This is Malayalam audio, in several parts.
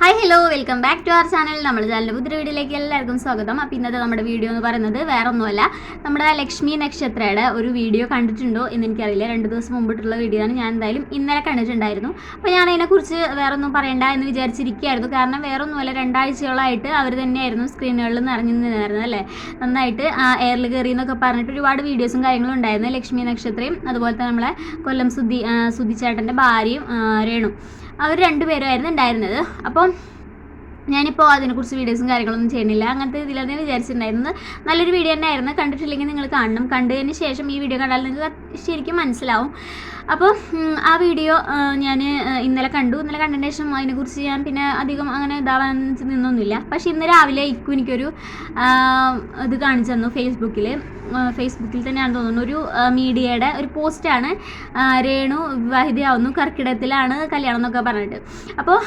Hi hello welcome back to our channel നമ്മൾ ചാനലിന്റെ പുതിയ വീഡിയോയിലേക്ക് എല്ലാവർക്കും സ്വാഗതം. അപ്പോൾ ഇന്നത്തെ നമ്മുടെ വീഡിയോ എന്ന് പറയുന്നത് വേറെ ഒന്നുമല്ല നമ്മുടെ ലക്ഷ്മി നക്ഷത്രയുടെ ഒരു വീഡിയോ കണ്ടിട്ടുണ്ടോ എന്ന് എനിക്കറിയില്ല. രണ്ട് ദിവസം മുമ്പിട്ടുള്ള വീഡിയോ ആണ് ഞാൻ എന്തായാലും ഇന്നലെ കണ്ടിട്ടുണ്ടായിരുന്നു. അപ്പോൾ ഞാൻ അതിനെക്കുറിച്ച് വേറെ ഒന്നും പറയണ്ട എന്ന് വിചാരിച്ചിരിക്കുകയായിരുന്നു. കാരണം വേറെ ഒന്നുമല്ല രണ്ടാഴ്ചകളായിട്ട് അവർ തന്നെയായിരുന്നു സ്ക്രീനുകളിൽ നിറഞ്ഞു നിന്നായിരുന്നു അല്ലേ? നന്നായിട്ട് ആ എയറിൽ കയറി എന്നൊക്കെ പറഞ്ഞിട്ട് ഒരുപാട് വീഡിയോസും കാര്യങ്ങളും ഉണ്ടായിരുന്നു. ലക്ഷ്മി നക്ഷത്രയും അതുപോലെ തന്നെ നമ്മളെ കൊല്ലം സുധി സുദ്ധിച്ചേട്ടന്റെ ഭാര്യയും രേണു. അവർ രണ്ടുപേരുമായിരുന്നു ഉണ്ടായിരുന്നത്. അപ്പം ഞാനിപ്പോൾ അതിനെക്കുറിച്ച് വീഡിയോസും കാര്യങ്ങളൊന്നും ചെയ്യണില്ല അങ്ങനത്തെ ഇതിലാണ് വിചാരിച്ചിട്ടുണ്ടായിരുന്നത്. നല്ലൊരു വീഡിയോ തന്നെ ആയിരുന്നു കണ്ടിട്ടില്ലെങ്കിൽ നിങ്ങൾ കാണണം. കണ്ടതിന് ശേഷം ഈ വീഡിയോ കണ്ടാൽ നിങ്ങൾക്ക് ശരിക്കും മനസ്സിലാവും. അപ്പോൾ ആ വീഡിയോ ഞാൻ ഇന്നലെ കണ്ടു. ഇന്നലെ കണ്ടതിന് ശേഷം അതിനെക്കുറിച്ച് ഞാൻ പിന്നെ അധികം അങ്ങനെ ഇതാവാൻ നിന്നൊന്നുമില്ല. പക്ഷേ ഇന്ന് രാവിലെ ഇക്കു എനിക്കൊരു ഇത് കാണിച്ചു തന്നു ഫേസ്ബുക്കിൽ ഫേസ്ബുക്കിൽ തന്നെയാണ് തോന്നുന്നു. ഒരു മീഡിയയുടെ ഒരു പോസ്റ്റാണ്. രേണു വിവാഹിതയാവുന്നു കർക്കിടകത്തിലാണ് കല്യാണം എന്നൊക്കെ പറഞ്ഞിട്ട്. അപ്പോൾ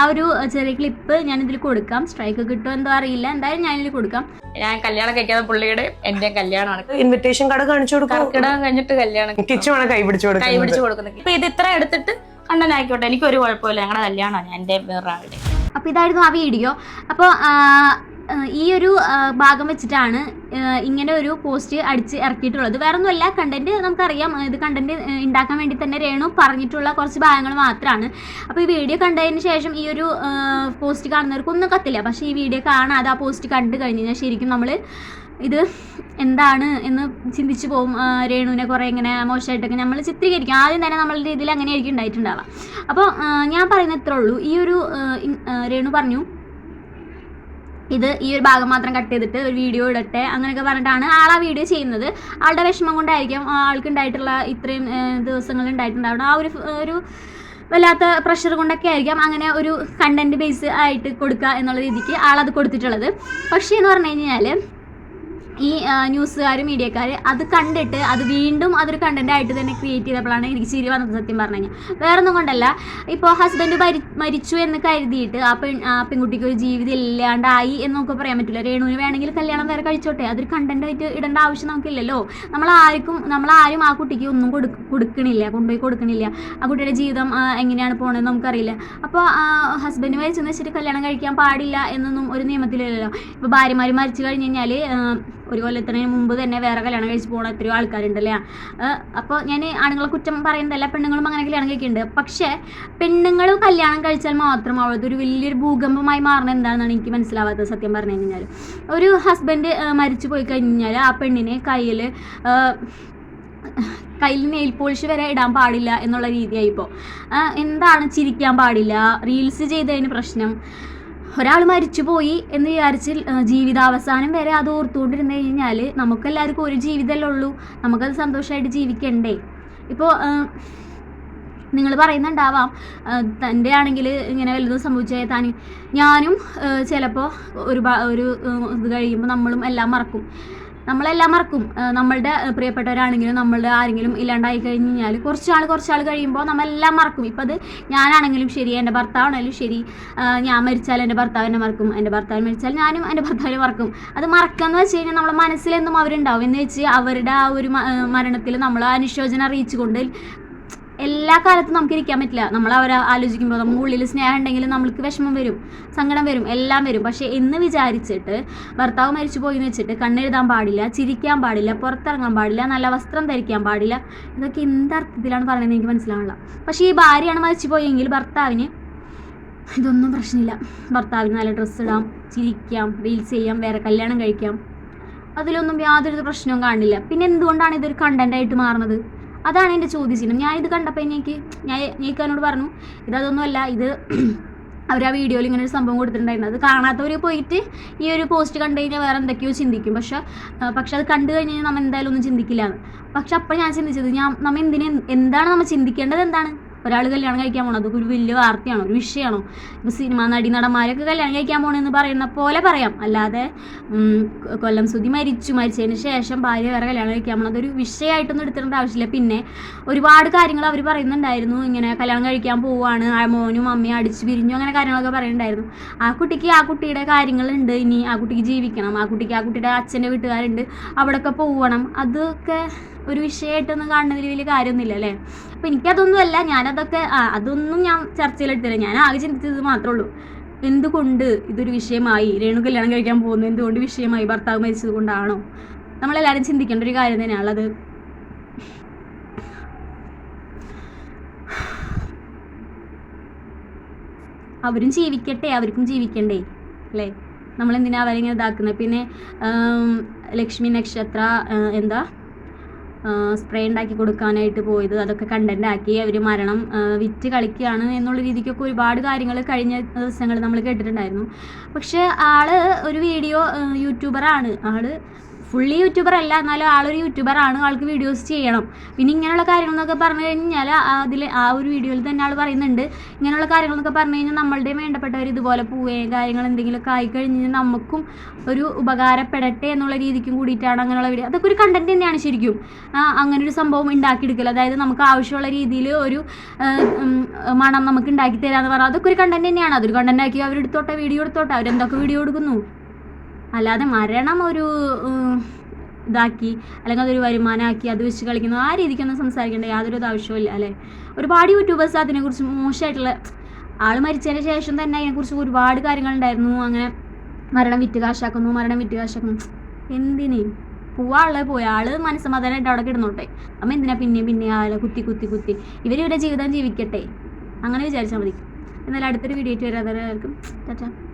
ആ ഒരു ചെറിയ ക്ലിപ്പ് ഞാനിതിൽ കൊടുക്കാം. സ്ട്രൈക്ക് കിട്ടുമോ എന്തോ അറിയില്ല. എന്തായാലും ഞാനിതിൽ കൊടുക്കാം. ഞാൻ കല്യാണം കഴിക്കാതെ പുള്ളിയുടെ എന്റെ കല്യാണമാണ്. ഇൻവിറ്റേഷൻ കാർഡ് കാണിച്ചു കൊടുക്കും. കർക്കിടകം കഴിഞ്ഞിട്ട് കല്യാണം കിച്ചു വേണം കൈ പിടിച്ചു കൈ കൊടുക്കുന്നത് പിടിച്ച് കൊടുക്കുന്നത് ഇപ്പൊ ഇത് ഇത്ര എടുത്തിട്ട് കണ്ടനായിക്കോട്ടെ എനിക്ക് ഒരു കുഴപ്പമില്ല. ഞങ്ങളുടെ കല്യാണമാണ്. എന്റെ വേറൊരാളുടെ. അപ്പൊ ഇതായിരുന്നു ആ വീഡിയോ. അപ്പോൾ ഈ ഒരു ഭാഗം വെച്ചിട്ടാണ് ഇങ്ങനെ ഒരു പോസ്റ്റ് അടിച്ച് ഇറക്കിയിട്ടുള്ളത്. വേറെ ഒന്നുമല്ല കണ്ടന്റ് നമുക്കറിയാം. ഇത് കണ്ടന്റ് ഉണ്ടാക്കാൻ വേണ്ടി തന്നെ രേണു പറഞ്ഞിട്ടുള്ള കുറച്ച് ഭാഗങ്ങൾ മാത്രമാണ് അപ്പോൾ ഈ വീഡിയോ കണ്ടതിന് ശേഷം ഈ ഒരു പോസ്റ്റ് കാണുന്നവർക്കൊന്നും കത്തില്ല. പക്ഷേ ഈ വീഡിയോ കാണാതെ ആ പോസ്റ്റ് കണ്ടു കഴിഞ്ഞ് കഴിഞ്ഞാൽ ശരിക്കും നമ്മൾ ഇത് എന്താണ് എന്ന് ചിന്തിച്ചു പോകും രേണുവിനെ കുറേ ഇങ്ങനെ മോശമായിട്ടൊക്കെ നമ്മൾ ചിത്രീകരിക്കും. ആദ്യം തന്നെ നമ്മളുടെ രീതിയിൽ അങ്ങനെയായിരിക്കും ഉണ്ടായിട്ടുണ്ടാവാം അപ്പോൾ ഞാൻ പറയുന്ന ഇത്രേ ഉള്ളൂ. ഈ ഒരു രേണു പറഞ്ഞു ഇത് ഈ ഒരു ഭാഗം മാത്രം കട്ട് ചെയ്തിട്ട് ഒരു വീഡിയോ ഇടട്ടെ അങ്ങനെയൊക്കെ പറഞ്ഞിട്ടാണ് ആൾ ആ വീഡിയോ ചെയ്യുന്നത്. ആളുടെ വിഷമം കൊണ്ടായിരിക്കും ആൾക്ക് ഉണ്ടായിട്ടുള്ള ഇത്രയും ദിവസങ്ങളിൽ ഉണ്ടായിട്ടുണ്ടാവണം ആ ഒരു ഒരു വല്ലാത്ത പ്രഷർ കൊണ്ടൊക്കെ ആയിരിക്കാം അങ്ങനെ ഒരു കണ്ടന്റ് ബേസ് ആയിട്ട് കൊടുക്കുക എന്നുള്ള രീതിക്ക് ആളത് കൊടുത്തിട്ടുള്ളത്. പക്ഷേ എന്ന് പറഞ്ഞു കഴിഞ്ഞാൽ ഈ ന്യൂസുകാർ മീഡിയക്കാർ അത് കണ്ടിട്ട് അത് വീണ്ടും അതൊരു കണ്ടന്റ് ആയിട്ട് തന്നെ ക്രിയേറ്റ് ചെയ്തപ്പോഴാണ് എനിക്ക് ചിരി വന്നത് സത്യം പറഞ്ഞു കഴിഞ്ഞാൽ. വേറെ ഒന്നും കൊണ്ടല്ല ഇപ്പോൾ ഹസ്ബൻഡ് മരിച്ചു എന്ന് കരുതിയിട്ട് ആ പെൺ ആ പെൺകുട്ടിക്ക് ഒരു ജീവിതം ഇല്ലാണ്ടായി എന്ന് നമുക്ക് പറയാൻ പറ്റില്ല. രേണുവിന് വേണമെങ്കിൽ കല്യാണം വേറെ കഴിച്ചോട്ടെ. അതൊരു കണ്ടന്റ് ആയിട്ട് ഇടേണ്ട ആവശ്യം നമുക്കില്ലല്ലോ. നമ്മൾ ആർക്കും നമ്മൾ ആരും ആ കുട്ടിക്ക് ഒന്നും കൊടുക്ക കൊടുക്കണില്ല കൊണ്ടുപോയി കൊടുക്കണില്ല. ആ കുട്ടിയുടെ ജീവിതം എങ്ങനെയാണ് പോകണമെന്ന് നമുക്കറിയില്ല. അപ്പോൾ ഹസ്ബൻഡ് മരിച്ചെന്ന് വെച്ചിട്ട് കല്യാണം കഴിക്കാൻ പാടില്ല എന്നൊന്നും ഒരു നിയമത്തിലില്ലല്ലോ. ഇപ്പോൾ ഭാര്യമാർ മരിച്ചു കഴിഞ്ഞ് കഴിഞ്ഞാൽ ഒരു കൊല്ലത്തിന് മുമ്പ് തന്നെ വേറെ കല്യാണം കഴിച്ച് പോകുന്ന എത്രയോ ആൾക്കാരുണ്ടല്ലേ? അപ്പോൾ ഞാൻ ആണുങ്ങളെ കുറ്റം പറയുന്നതല്ല പെണ്ണുങ്ങളും അങ്ങനെ കല്യാണം കഴിക്കുന്നുണ്ട് പക്ഷേ പെണ്ണുങ്ങൾ കല്യാണം കഴിച്ചാൽ മാത്രം അതൊരു വലിയൊരു ഭൂകമ്പമായി മാറുന്നത് എന്താണെന്നാണ് എനിക്ക് മനസ്സിലാവാത്തത് സത്യം പറഞ്ഞു കഴിഞ്ഞാൽ. ഒരു ഹസ്ബൻഡ് മരിച്ചു പോയി കഴിഞ്ഞാൽ ആ പെണ്ണിനെ കയ്യിൽ കയ്യിൽ നെയിൽ പോളിഷ് വരെ ഇടാൻ പാടില്ല എന്നുള്ള രീതിയായി ഇപ്പോൾ എന്താണ് ചിരിക്കാൻ പാടില്ല? റീൽസ് ചെയ്തതിന് പ്രശ്നം. ഒരാൾ മരിച്ചുപോയി എന്ന് വിചാരിച്ച് ജീവിതാവസാനം വരെ അത് ഓർത്തുകൊണ്ടിരുന്ന് കഴിഞ്ഞാൽ നമുക്കെല്ലാവർക്കും ഒരു ജീവിതമല്ലേ ഉള്ളൂ. നമുക്കത് സന്തോഷമായിട്ട് ജീവിക്കണ്ടേ. ഇപ്പോൾ നിങ്ങൾ പറയുന്നുണ്ടാവാം തന്റെ ആണെങ്കിൽ ഇങ്ങനെ വലുതും സംഭവിച്ചാൽ താൻ ഞാനും ചിലപ്പോൾ ഒരു ഒരു ഇത് കഴിയുമ്പോൾ നമ്മളും എല്ലാം മറക്കും. നമ്മളെല്ലാം മറക്കും. നമ്മളുടെ പ്രിയപ്പെട്ടവരാണെങ്കിലും നമ്മളുടെ ആരെങ്കിലും ഇല്ലാണ്ടായി കഴിഞ്ഞ് കഴിഞ്ഞാൽ കുറച്ച് കുറച്ചാൾ കഴിയുമ്പോൾ നമ്മളെല്ലാം മറക്കും. ഇപ്പം അത് ഞാനാണെങ്കിലും ശരി എന്റെ ഭർത്താവാണെങ്കിലും ശരി. ഞാൻ മരിച്ചാൽ എന്റെ ഭർത്താവ് എന്നെ മറക്കും. എന്റെ ഭർത്താവ് മരിച്ചാൽ ഞാനും എന്റെ ഭർത്താവിനെ മറക്കും. അത് മറക്കാന്ന് വെച്ച് കഴിഞ്ഞാൽ നമ്മുടെ മനസ്സിലെന്നും അവരുണ്ടാവും. എന്ന് വെച്ച് അവരുടെ ആ ഒരു മരണത്തിൽ നമ്മൾ അനുശോചനം അറിയിച്ചുകൊണ്ട് എല്ലാ കാലത്തും നമുക്ക് ഇരിക്കാൻ പറ്റില്ല. നമ്മൾ അവരെ ആലോചിക്കുമ്പോൾ നമ്മുടെ ഉള്ളിൽ സ്നേഹം ഉണ്ടെങ്കിൽ നമ്മൾക്ക് വിഷമം വരും സങ്കടം വരും എല്ലാം വരും. പക്ഷേ എന്ന് വിചാരിച്ചിട്ട് ഭർത്താവ് മരിച്ചു പോയി എന്ന് വെച്ചിട്ട് കണ്ണെഴുതാൻ പാടില്ല ചിരിക്കാൻ പാടില്ല പുറത്തിറങ്ങാൻ പാടില്ല നല്ല വസ്ത്രം ധരിക്കാൻ പാടില്ല ഇതൊക്കെ എന്തർത്ഥത്തിലാണ് പറയുന്നത് എനിക്ക് മനസ്സിലാവില്ല പക്ഷേ ഈ ഭാര്യയാണ് മരിച്ചു പോയെങ്കിൽ ഭർത്താവിന് ഇതൊന്നും പ്രശ്നമില്ല. ഭർത്താവിന് നല്ല ഡ്രസ്സ് ഇടാം ചിരിക്കാം റീൽസ് ചെയ്യാം വേറെ കല്യാണം കഴിക്കാം. അതിലൊന്നും യാതൊരു പ്രശ്നവും കാണില്ല. പിന്നെ എന്തുകൊണ്ടാണ് ഇതൊരു കണ്ടന്റായിട്ട് മാറുന്നത്? അതാണ് എന്റെ ചോദ്യചിഹ്നം. ഞാൻ ഇത് കണ്ടപ്പോൾ എനിക്ക് ഞാൻ നീക്കാനോട് പറഞ്ഞു ഇതൊന്നുമല്ല ഇത് അവർ ആ വീഡിയോയിൽ ഇങ്ങനെ ഒരു സംഭവം കൊടുത്തിട്ടുണ്ടായിരുന്നു. അത് കാണാത്തവർ പോയിട്ട് ഈ ഒരു പോസ്റ്റ് കണ്ടു കഴിഞ്ഞാൽ വേറെ എന്തൊക്കെയോ ചിന്തിക്കും. പക്ഷെ പക്ഷെ അത് കണ്ടു കഴിഞ്ഞാൽ നമ്മൾ എന്തായാലും ഒന്നും ചിന്തിക്കില്ലാന്ന്. പക്ഷെ അപ്പോൾ ഞാൻ ചിന്തിച്ചത് ഞാൻ നമ്മൾ എന്തിനെ എന്താണ് നമ്മൾ ചിന്തിക്കേണ്ടത് എന്താണ്? ഒരാൾ കല്യാണം കഴിക്കാൻ പോകണം അതൊക്കെ ഒരു വലിയ വാർത്തയാണോ? ഒരു വിഷയമാണോ? ഇപ്പോൾ സിനിമ നടി നടന്മാരൊക്കെ കല്യാണം കഴിക്കാൻ പോകണമെന്ന് പറയുന്ന പോലെ പറയാം. അല്ലാതെ കൊല്ലം സുധി മരിച്ചു. മരിച്ചതിന് ശേഷം ഭാര്യ വേറെ കല്യാണം കഴിക്കാൻ പോകണം അതൊരു വിഷയമായിട്ടൊന്നും എടുത്തിടേണ്ട ആവശ്യമില്ല. പിന്നെ ഒരുപാട് കാര്യങ്ങൾ അവർ പറയുന്നുണ്ടായിരുന്നു. ഇങ്ങനെ കല്യാണം കഴിക്കാൻ ആ മോനും അമ്മയും അടിച്ചു പിരിഞ്ഞു അങ്ങനെ കാര്യങ്ങളൊക്കെ പറയുന്നുണ്ടായിരുന്നു. ആ കുട്ടിക്ക് ആ കുട്ടിയുടെ കാര്യങ്ങളുണ്ട്. ഇനി ആ കുട്ടിക്ക് ജീവിക്കണം. ആ കുട്ടിക്ക് ആ കുട്ടിയുടെ അച്ഛന്റെ വീട്ടുകാരുണ്ട്. അവിടെയൊക്കെ പോവണം. അതൊക്കെ ഒരു വിഷയമായിട്ടൊന്നും കാണുന്നതിൽ വലിയ കാര്യമൊന്നുമില്ല അല്ലേ? അപ്പോൾ എനിക്കതൊന്നുമല്ല ഞാനതൊക്കെ അതൊന്നും ഞാൻ ചർച്ചയിലെടുത്തില്ല. ഞാൻ ആകെ ചിന്തിച്ചത് മാത്രമേ ഉള്ളൂ. എന്തുകൊണ്ട് ഇതൊരു വിഷയമായി? രേണു കല്യാണം കഴിക്കാൻ പോകുന്നു. എന്തുകൊണ്ട് വിഷയമായി? ഭർത്താവ് മരിച്ചത് കൊണ്ടാണോ? നമ്മളെല്ലാവരും ചിന്തിക്കേണ്ട ഒരു കാര്യം തന്നെയാണുള്ളത് അവരും ജീവിക്കട്ടെ അവർക്കും ജീവിക്കണ്ടേ അല്ലേ? നമ്മളെന്തിനാ അവരിങ്ങനെ ഇതാക്കുന്നത് പിന്നെ ലക്ഷ്മി നക്ഷത്ര എന്താ? സ്പ്രേ ഉണ്ടാക്കി കൊടുക്കാനായിട്ട് പോയത്. അതൊക്കെ കണ്ടന്റ് ആക്കി അവർ മരണം വിറ്റ് കളിക്കുകയാണ് എന്നുള്ള രീതിക്കൊക്കെ ഒരുപാട് കാര്യങ്ങൾ കഴിഞ്ഞ ദിവസങ്ങൾ നമ്മൾ കേട്ടിട്ടുണ്ടായിരുന്നു. പക്ഷെ ആൾ ഒരു വീഡിയോ യൂട്യൂബറാണ് ആൾ ഫുള്ളി യൂട്യൂബർ അല്ല എന്നാലും ആളൊരു യൂട്യൂബർ ആണ് ആൾക്ക് വീഡിയോസ് ചെയ്യണം. പിന്നെ ഇങ്ങനെയുള്ള കാര്യങ്ങളെന്നൊക്കെ പറഞ്ഞു കഴിഞ്ഞാൽ അതിൽ ആ ഒരു വീഡിയോയിൽ തന്നെ ആൾ പറയുന്നുണ്ട്. ഇങ്ങനെയുള്ള കാര്യങ്ങളെന്നൊക്കെ പറഞ്ഞു കഴിഞ്ഞാൽ നമ്മളുടെ വേണ്ടപ്പെട്ടവർ ഇതുപോലെ പോവുകയും കാര്യങ്ങൾ എന്തെങ്കിലുമൊക്കെ ആയി കഴിഞ്ഞാൽ നമുക്കും ഒരു ഉപകാരപ്പെടട്ടെ എന്നുള്ള രീതിക്കും കൂടിയിട്ടാണ് അങ്ങനെയുള്ള വീഡിയോ അതൊക്കെ ഒരു കണ്ടന്റ് തന്നെയാണ് ശരിക്കും. അങ്ങനെ ഒരു സംഭവം ഉണ്ടാക്കിയെടുക്കൽ അതായത് നമുക്ക് ആവശ്യമുള്ള രീതിയിൽ ഒരു മണം നമുക്ക് ഉണ്ടാക്കി തരാമെന്ന് പറഞ്ഞാൽ അതൊക്കെ ഒരു കണ്ടന്റ് തന്നെയാണ്. അതൊരു കണ്ടന്റ് ആക്കി അവരെടുത്തോട്ടെ വീഡിയോ എടുത്തോട്ടെ. അവരെന്തൊക്കെ വീഡിയോ എടുക്കുന്നു? അല്ലാതെ മരണം ഒരു ഇതാക്കി അല്ലെങ്കിൽ അതൊരു വരുമാനമാക്കി അത് വെച്ച് കളിക്കുന്നു ആ രീതിക്കൊന്നും സംസാരിക്കേണ്ട യാതൊരു ആവശ്യമില്ല അല്ലേ? ഒരുപാട് യൂട്യൂബേഴ്സ് അതിനെക്കുറിച്ച് മോശമായിട്ടുള്ള ആൾ മരിച്ചതിന് ശേഷം തന്നെ അതിനെക്കുറിച്ച് ഒരുപാട് കാര്യങ്ങളുണ്ടായിരുന്നു. അങ്ങനെ മരണം വിറ്റ് കാശാക്കുന്നു മരണം വിറ്റ് കാശാക്കുന്നു. എന്തിന്? പോവാളെ പോയി ആൾ മനസ്സമാധാനമായിട്ട് അവിടെ കിടന്നോട്ടെ. അമ്മ എന്തിനാ പിന്നെ പിന്നെ ആളെ കുത്തി കുത്തി കുത്തി? ഇവർ ഇവരുടെ ജീവിതം ജീവിക്കട്ടെ. അങ്ങനെ വിചാരിച്ചാൽ മതി. എന്നാലും അടുത്തൊരു വീഡിയോ ആയിട്ട് വരാതെ